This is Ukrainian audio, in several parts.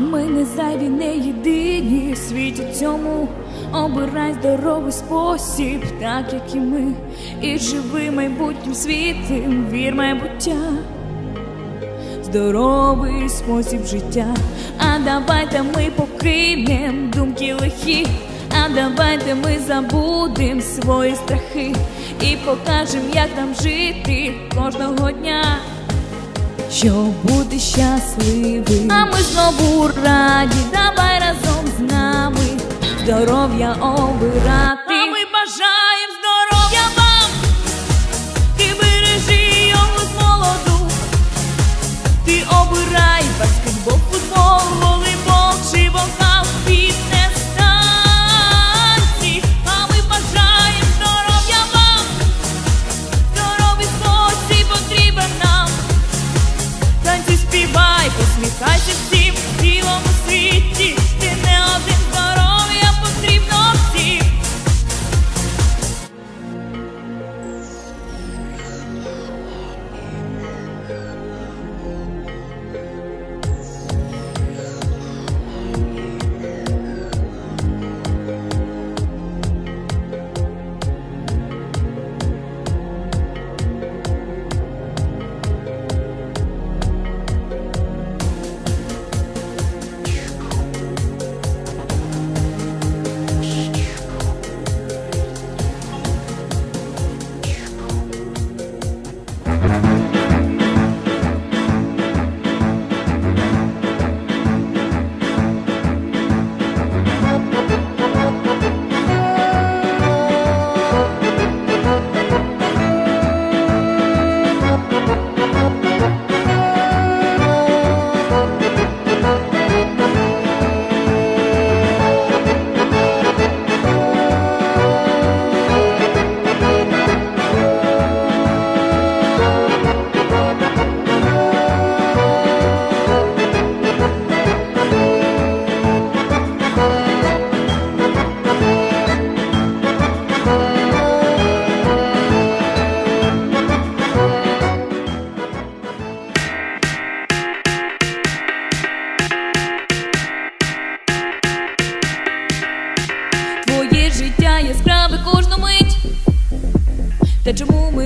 Ми не зайві, не єдині в світі цьому. Обирай здоровий спосіб, так як і ми, і живи майбутнім світом, вір майбуття, здоровий спосіб життя. А давайте ми покинем думки лихі, а давайте ми забудем свої страхи. І покажем, як нам жити кожного дня щоб бути щасливим. А ми знову раді, давай разом з нами здоров'я обирати.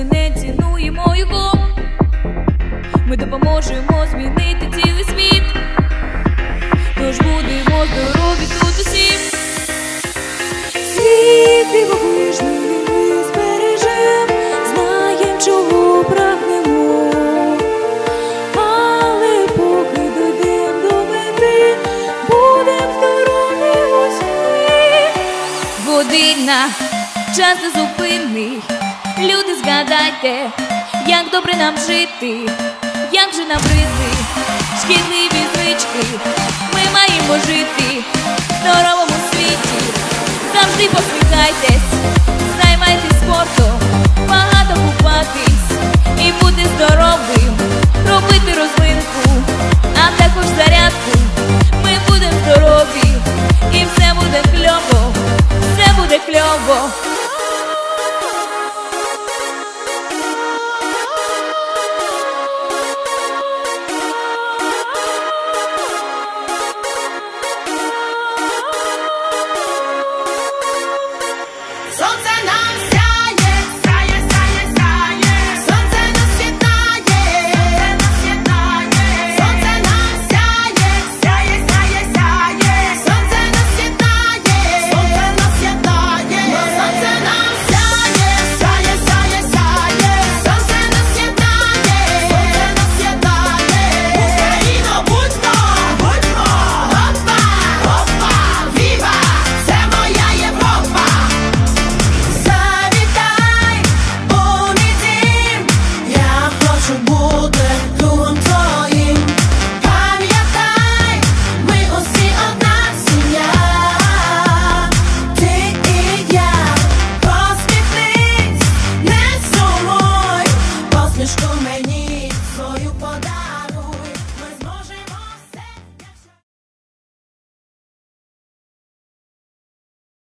Не цінуємо його? Ми допоможемо змінити цілий світ. Тож будемо здорові тут усі. Світ дивовижний ми збережем, знаєм, чого прагнемо. Але поки дойдем до мети, будем здорові час незупинний. Люди, згадайте, як добре нам жити, як же набрити шкідливі звички. Ми маємо жити в здоровому світі. Завжди посміхайтесь, займайтесь спортом, багато купатись і бути здоровим, робити розминку, а також зарядку. Ми будемо здорові, і все буде кльово, все буде кльово. мені свою подай.